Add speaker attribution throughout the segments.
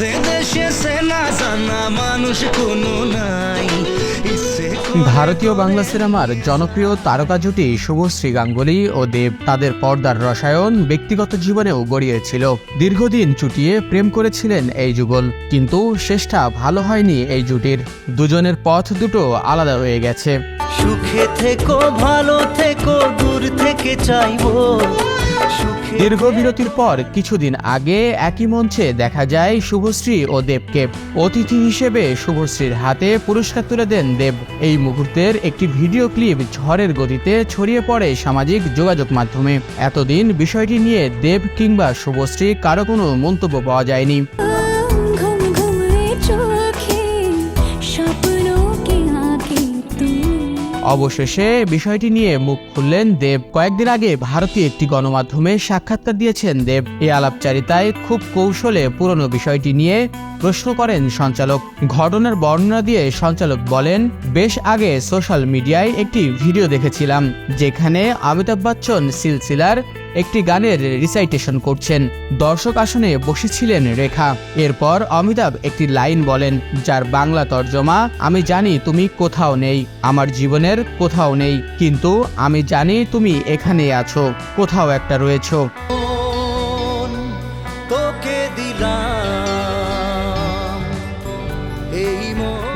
Speaker 1: সে দেশে সে জানা মানুষ কোনো নাই।
Speaker 2: ভারতীয় বাংলা সিনেমার জনপ্রিয় তারকা জুটি শুভশ্রী গাঙ্গুলি ও দেব তাদের পর্দার রসায়ন ব্যক্তিগত জীবনেও গড়িয়েছিল। দীর্ঘদিন চুটিয়ে প্রেম করেছিলেন এই যুগল কিন্তু শেষটা ভালো হয়নি এই জুটির। দুজনের পথ দুটো আলাদা হয়ে গেছে।
Speaker 1: সুখে থেকো ভালো থেকো দূর থেকে চাইব।
Speaker 2: দীর্ঘ বিরতির পর কিছুদিন আগে একই মঞ্চে দেখা যায় শুভশ্রী ও দেবকে। অতিথি হিসেবে শুভশ্রীর হাতে পুরস্কার তুলে দেন দেব। এই মুহূর্তের একটি ভিডিও ক্লিপ ঝড়ের গতিতে ছড়িয়ে পড়ে সামাজিক যোগাযোগ মাধ্যমে। এতদিন বিষয়টি নিয়ে দেব কিংবা শুভশ্রী কারও কোনো মন্তব্য পাওয়া যায়নি। অবশেষে বিষয়টি নিয়ে মুখ খুললেন দেব। কয়েকদিন আগে ভারতীয় একটি গণমাধ্যমে সাক্ষাৎকার দিয়েছেন দেব। এই আলাপচারিতায় খুব কৌশলে পুরনো বিষয়টি নিয়ে প্রশ্ন করেন সঞ্চালক। ঘটনার বর্ণনা দিয়ে সঞ্চালক বলেন, বেশ আগে সোশ্যাল মিডিয়ায় একটি ভিডিও দেখেছিলাম, যেখানে অমিতাভ বচ্চন, সিলসিলার একটি গানের রিসাইটেশন করছেন। দর্শক আসনে বসেছিলেন রেখা। এরপর অমিতাভ একটি লাইন বলেন, যার বাংলা তর্জমা, আমি জানি তুমি কোথাও নেই। আমার জীবনের কোথাও নেই। কিন্তু আমি জানি তুমি এখানে আছো, কোথাও একটা রয়েছ।
Speaker 1: তোকে দিলাম।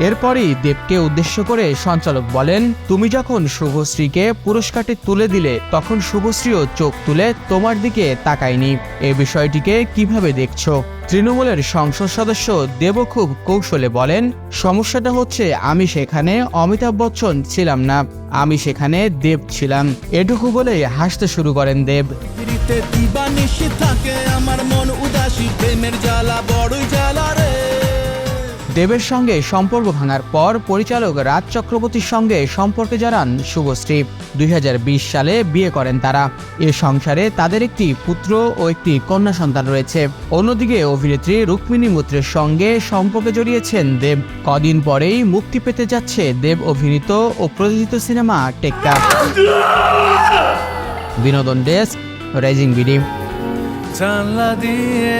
Speaker 2: এরপরই দেবকে উদ্দেশ্য করে সঞ্চালক বলেন, তুমি যখন শুভশ্রীকে পুরস্কারটি তুলে দিলে, তখন শুভশ্রীও চোখ তুলে তোমার দিকে তাকায়নি। এ বিষয়টিকে কীভাবে দেখছ? তৃণমূলের সংসদ সদস্য দেব খুব কৌশলে বলেন, সমস্যাটা হচ্ছে আমি সেখানে অমিতাভ বচ্চন ছিলাম না, আমি সেখানে দেব ছিলাম। এটুকু বলেই হাসতে শুরু করেন দেব।
Speaker 3: আমার মন উদাসী, প্রেমের জ্বালা বড়ই জ্বালা
Speaker 2: দেবের সঙ্গে সম্পর্ক ভাঙার পর পরিচালক রাজ চক্রবর্তীর সঙ্গে সম্পর্কে জানান শুভশ্রী। দুই হাজার বিশ সালে বিয়ে করেন তারা। এ সংসারে তাদের একটি পুত্র ও একটি কন্যা সন্তান রয়েছে। অন্যদিকে অভিনেত্রী রুক্মিণী মৈত্রের সঙ্গে সম্পর্কে জড়িয়েছেন দেব। কদিন পরেই মুক্তি পেতে যাচ্ছে দেব অভিনীত ও প্রযোজিত সিনেমা টেক্কা। বিনোদন ডেস্ক রাইজিং বিডি।
Speaker 3: জানলা দিয়ে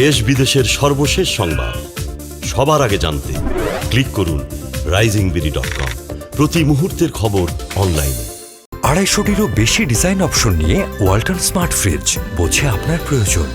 Speaker 4: দেশ বিদেশের সর্বশেষ সংবাদ। সবার আগে জানতে ক্লিক করুন রাইজিং বিডি ডট কম প্রতি মুহূর্তের খবর অনলাইনে
Speaker 5: আড়াইশোটিরও বেশি ডিজাইন অপশন নিয়ে ওয়ালটন স্মার্ট ফ্রিজ, বোঝে আপনার প্রয়োজন।